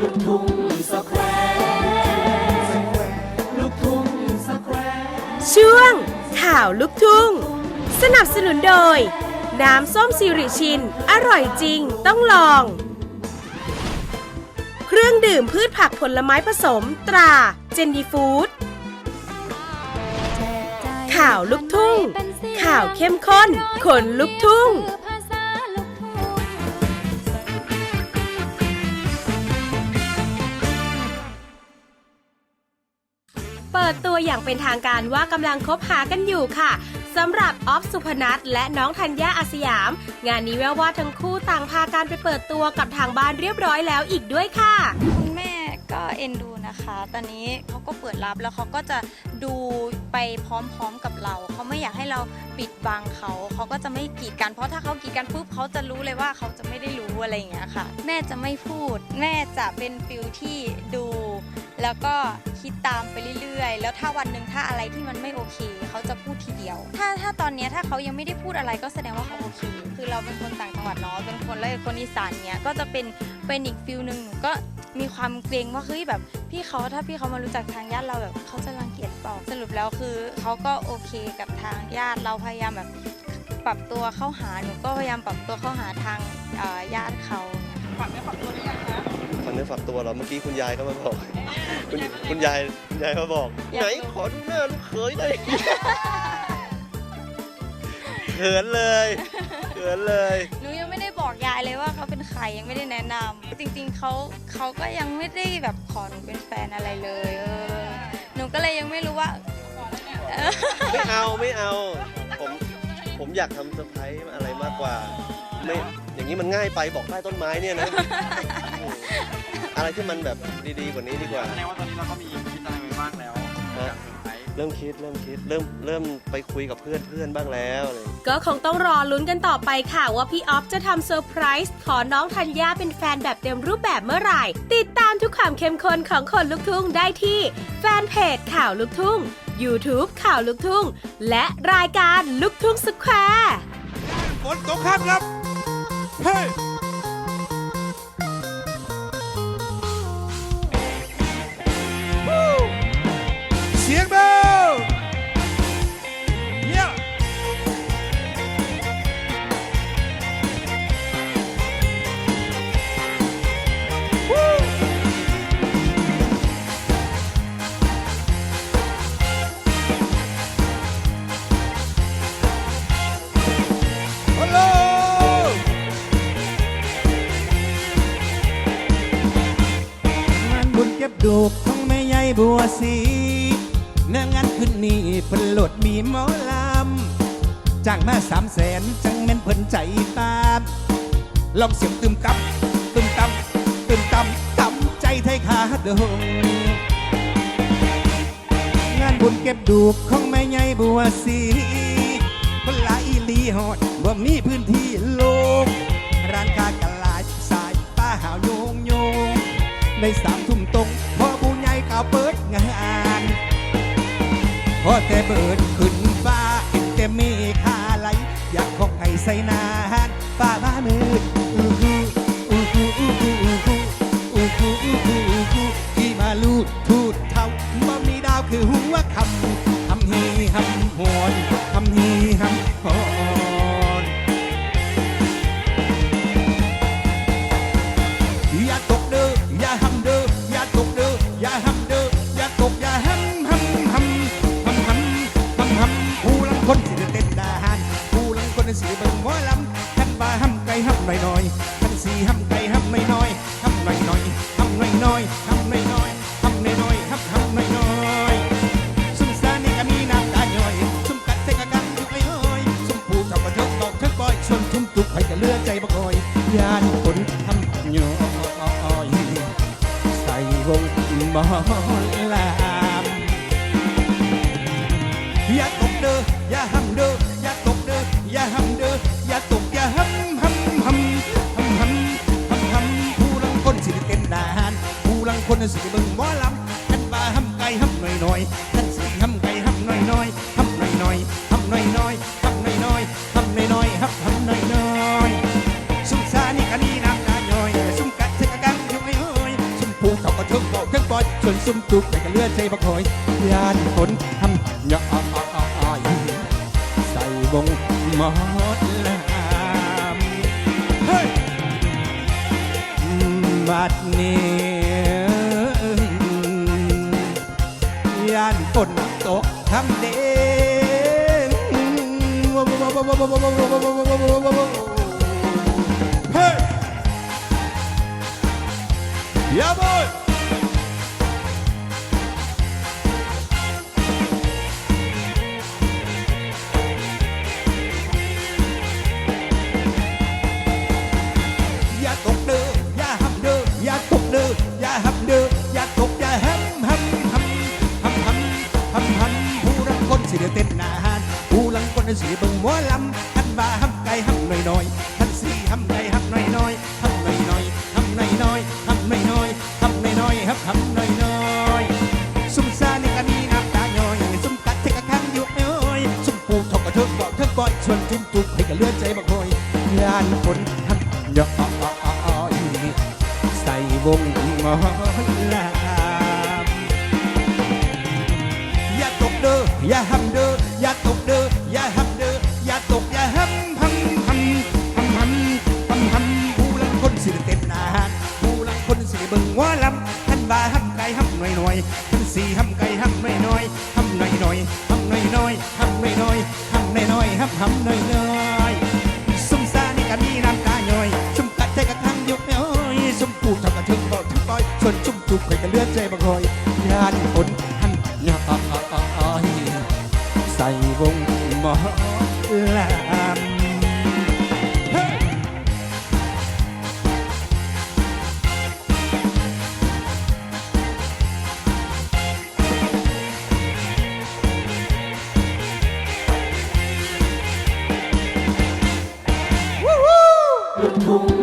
ลูกทุ่งสแควร์ลูกทุ่งสแควร์ช่วง ข่าวลูกทุ่ง สนับสนุนโดย น้ำส้มสิริชิน อร่อยจริงต้องลอง เครื่องดื่มพืชผักผลไม้ผสมตราเจนดีฟู้ดข่าวลูกทุ่ง ข่าวเข้มข้นขนลุกทุ่ง ปิดตัวอย่างเป็นทางการว่ากำลังคบหากันอยู่ค่ะสำหรับออฟสุพนัทและน้องธัญญาอาสยาม งานนี้แววว่าทั้งคู่ต่างพาการไปเปิดตัวกับทางบ้านเรียบร้อยแล้วอีกด้วยค่ะ ก็เอ็นดูนะคะ ตอนนี้เขาก็เปิดรับแล้วเขาก็จะดูไปพร้อมๆกับเรา เขาไม่อยากให้เราปิดบังเขา เขาก็จะไม่กีดกัน เพราะถ้าเขากีดกันปุ๊บเขาจะรู้เลยว่าเขาจะไม่ได้รู้อะไรอย่างเงี้ยค่ะ แม่จะไม่พูด แม่จะเป็นฟิลที่ดู แล้วก็คิดตามไปเรื่อยๆ แล้วถ้าวันหนึ่งถ้าอะไรที่มันไม่โอเค เขาจะพูดทีเดียว ถ้าถ้าตอนนี้ถ้าเขายังไม่ได้พูดอะไรก็แสดงว่าเขาโอเค คือเราเป็นคนต่างจังหวัดเนาะ เป็นคนและคนอีสานเนี้ย ก็จะเป็นเป็นอีกฟิลหนึ่งหนูก็ มีความเกรงว่าเฮ้ยแบบพี่เขาถ้าพี่เขามารู้จักทางญาติเราแบบเขาจะรังเกียจหรือเปล่าสรุปแล้วคือเขาก็โอเคกับทางญาติเราพยายามแบบปรับตัวเข้าหาหนูก็พยายามปรับตัวเข้าหาทางเอ่อญาติเขาเนี่ยฝันเนื้อฝักตัวเหรอเมื่อกี้คุณยายก็มาบอก คุณคุณยายคุณยายมาบอก ไหนขอดูหน้าลูกเขยหน่อยเขินเลยเขินเลยหนูยังไม่ได้บอกยายเลยว่าเขา เป็นใครยังไม่ได้แนะนำจริงๆเขาเขาก็ยังไม่ได้แบบขอหนูเป็นแฟนอะไรเลยเออหนูก็เลยยังไม่รู้ว่าเออไม่เอาไม่เอา ผมผมอยากทำเซอร์ไพรส์อะไรมากกว่าไม่อย่างนี้มันง่ายไปบอกใต้ต้นไม้เนี่ยนะ อะไรที่มันแบบดีๆกว่านี้ดีกว่า แสดงว่าตอนนี้เราก็มีคิดอะไรไว้บ้างแล้ว ฮะ อยากเซอร์ไพรส์ เริ่มคิดเริ่มคิดเริ่มเริ่มไปคุยกับเพื่อนเพื่อนบ้างแล้วอะไรอย่างเงี้ยก็คงต้องรอลุ้นกันต่อไปค่ะว่าพี่ออฟจะทำเซอร์ไพรส์ขอน้องธัญญาเป็นแฟนแบบเต็มรูปแบบเมื่อไหร่ ติดตามทุกความเข้มข้นของคนลุกทุ่งได้ที่แฟนเพจข่าวลุกทุ่ง YouTube ข่าวลุกทุ่ง และรายการลุกทุ่งสแควร์ฝนตกข้ามครับ เฮ้ ก็บดูกของแม่ใหญ่บัวสีเนื้องานขึ้นนี่เพิ่นโหลดมีหมอลำจ้างมาสามแสนจังแม่นเพิ่นใจตามลองเสียงตึมตับตึมตับตึมตับตำใจไทยขาดงงานบุญเก็บดูกของแม่ใหญ่บัวสีคนหลายอีหลีฮอดว่ามีพื้นที่โลงร้านค้ากหลายสายตาหาวโยงโยงในสาม เปิดงานพอแต่เบิดขึ้นฟ้าเห็นแต่มีค่าไหลอยากของให้ใส่นา คนสิได้เบิ่งหมอลำขันบ่าหำไก่หำหน่อยหน่อยขันสีหำไก่หำหน่อยหน่อยหำหน่อยหน่อยหำหน่อยหน่อยหำหน่อยหน่อยหำหน่อยหน่อยหำหำหน่อยหน่อยสุมสานี่ก็มีน้ำตาหน่อยสุมกัดเตะกะกังอยู่ไอ้เอ้ยสุมผูจ้าก็เถิกตอกเถิกปล่อยส่วนทุ่มตุกให้จะเลือใจบ่คอยยานคนทำหน่อยใส่วงหมอลำอย่าตกเด้ออย่าห้ำเด้อ ผู้ลังคนสิเบิ่งหมอลำกันว่าห้ำไก่ห้ำหน่อยหน่อยกันสิห้ำไก่ห้ำหน่อยหน่อยห้ำหน่อยหน่อยห้ำหน่อยหน่อยห้ำหน่อยหน่อยห้ำหน่อยหน่อยห้ำห้ำหน่อยหน่อยสุมสานี่กันนี่น้ำตาหน่อยสุ่มกัดเทกกังอยู่ไอ้เอ้ยสุ่มเท่าก็เทิงบอกเทิงปล่อยส่วนซุ่มตุกไปกันเลือดใจบักหอยยานฝนทำยาอ้ายใส่วงหมอลำเฮ้ยบัดนี้ ยานฝนตกทำเด้งเฮ้ยยาบอย มจุกให้กันเลือดใจบักหอยยานคนหันยอยใส่วงหมอลำอย่าตกเด้ออย่าห้ำเด้ออย่าตกเด้ออย่าห้ำเด้ออย่าตกอย่าห้ำห้ำห้ำห้ำห้ำห้ำห้ำผู้ลังคนสิเต้นนานผู้ลังคนสิเบิ่งหมอลำท่านบ่าห้ำไก่ห้ำหน่อยหน่อยท่านสี่ห้ำไก่ห้ำน้อยหน้อยห้ำน้อยหน้อยห้ำน้อยหน้อยห้ำน้อยน้อยห้ำน้อยน้อยห้ำห้ำน้อยหน้อย mundo.